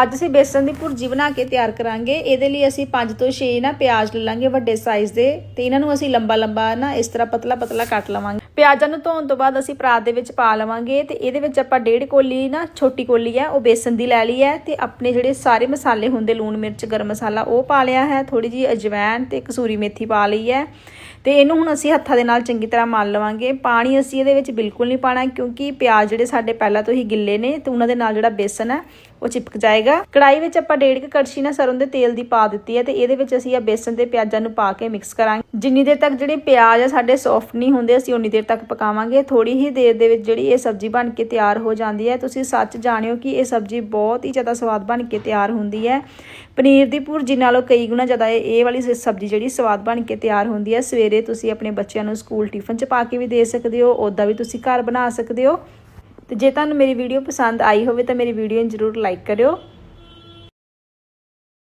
ਅੱਜ ਅਸੀਂ ਬੇਸਨ ਦੀ ਭੁਰਜੀ ਬਣਾ ਕੇ ਤਿਆਰ ਕਰਾਂਗੇ। ਇਹਦੇ ਲਈ ਅਸੀਂ 5 ਤੋਂ 6 ਨਾ ਪਿਆਜ਼ ਲੈ ਲਾਂਗੇ ਵੱਡੇ ਸਾਈਜ਼ ਦੇ ਤੇ ਇਹਨਾਂ ਨੂੰ ਅਸੀਂ ਲੰਬਾ ਲੰਬਾ ਨਾ ਇਸ ਤਰ੍ਹਾਂ ਪਤਲਾ ਪਤਲਾ ਕੱਟ ਲਵਾਂਗੇ। ਪਿਆਜ਼ਾਂ ਨੂੰ ਧੋਣ ਤੋਂ ਬਾਅਦ ਅਸੀਂ ਪਰਾਤ ਦੇ ਵਿੱਚ ਪਾ ਲਵਾਂਗੇ ਤੇ ਇਹਦੇ ਵਿੱਚ ਆਪਾਂ ਡੇਢ ਕੋਲੀ ਨਾ ਛੋਟੀ ਕੋਲੀ ਹੈ, ਉਹ ਬੇਸਨ ਦੀ ਲੈ ਲਈ ਹੈ ਤੇ ਆਪਣੇ ਜਿਹੜੇ ਸਾਰੇ ਮਸਾਲੇ ਹੁੰਦੇ ਲੂਣ ਮਿਰਚ, ਗਰਮ ਮਸਾਲਾ ਉਹ ਪਾ ਲਿਆ ਹੈ ਥੋੜੀ ਜੀ ਅਜਵਾਇਣ ਤੇ ਕਸੂਰੀ ਮੇਥੀ ਪਾ ਲਈ ਹੈ ਤੇ ਇਹਨੂੰ ਹੁਣ ਅਸੀਂ ਹੱਥਾਂ ਦੇ ਨਾਲ ਚੰਗੀ ਤਰ੍ਹਾਂ ਮਲ ਲਵਾਂਗੇ। ਪਾਣੀ ਅਸੀਂ ਇਹਦੇ ਵਿੱਚ ਬਿਲਕੁਲ ਨਹੀਂ ਪਾਣਾ ਕਿਉਂਕਿ ਪਿਆਜ਼ ਜਿਹੜੇ ਸਾਡੇ ਪਹਿਲਾਂ ਤੋਂ ਹੀ ਗਿੱਲੇ ਨੇ ਤੇ ਉਹਨਾਂ ਦੇ ਨਾਲ ਜਿਹੜਾ ਬੇਸਨ ਹੈ, ਉਹ ਚਿਪਕ ਜਾਏਗਾ। ਕੜਾਈ ਵਿੱਚ ਆਪਾਂ ਡੇਢ ਕੁ ਕੜਛੀ ਨਾ ਸਰੋਂ ਦੇ ਤੇਲ ਦੀ ਪਾ ਦਿੱਤੀ ਹੈ ਤੇ ਇਹਦੇ ਵਿੱਚ ਅਸੀਂ ਆ ਬੇਸਨ ਤੇ ਪਿਆਜ਼ਾਂ ਨੂੰ ਪਾ ਕੇ ਮਿਕਸ ਕਰਾਂਗੇ। ਜਿੰਨੀ ਦੇਰ ਤੱਕ ਜਿਹੜੇ ਪਿਆਜ਼ ਆ, ਸਾਡੇ ਸੌਫਟ ਨਹੀਂ ਹੁੰਦੇ, ਅਸੀਂ ਉਨੀ ਦੇਰ ਤੱਕ ਪਕਾਵਾਂਗੇ। ਥੋੜੀ ਹੀ ਦੇਰ ਦੇ ਵਿੱਚ ਜਿਹੜੀ ਇਹ ਸਬਜ਼ੀ ਬਣ ਕੇ ਤਿਆਰ ਹੋ ਜਾਂਦੀ ਹੈ। ਤੁਸੀਂ ਸੱਚ ਜਾਣਿਓ ਕਿ ਇਹ ਸਬਜ਼ੀ ਬਹੁਤ ਹੀ ਜ਼ਿਆਦਾ ਸਵਾਦ ਬਣ ਕੇ ਤਿਆਰ ਹੁੰਦੀ ਹੈ। ਪਨੀਰ ਦੀ ਭੁਰਜੀ ਨਾਲੋਂ ਕਈ ਗੁਣਾ ਜ਼ਿਆਦਾ ਇਹ ਵਾਲੀ ਸਬਜ਼ੀ ਜਿਹੜੀ ਸਵਾਦ ਬਣ ਕੇ ਤਿਆਰ ਹੁੰਦੀ ਹੈ। ਸਵੇਰੇ ਤੁਸੀਂ ਆਪਣੇ ਬੱਚਿਆਂ ਨੂੰ ਸਕੂਲ ਟਿਫਨ 'ਚ ਪਾ ਕੇ ਵੀ ਦੇ ਸਕਦੇ ਹੋ। ਉੱਦਾਂ ਵੀ ਤੁਸੀਂ ਘਰ ਬਣਾ ਸਕਦੇ ਹੋ। ਤੇ ਜੇ ਤੁਹਾਨੂੰ ਮੇਰੀ ਵੀਡੀਓ ਪਸੰਦ ਆਈ ਹੋਵੇ ਤਾਂ ਮੇਰੀ ਵੀਡੀਓ ਨੂੰ ਜ਼ਰੂਰ ਲਾਈਕ ਕਰਿਓ।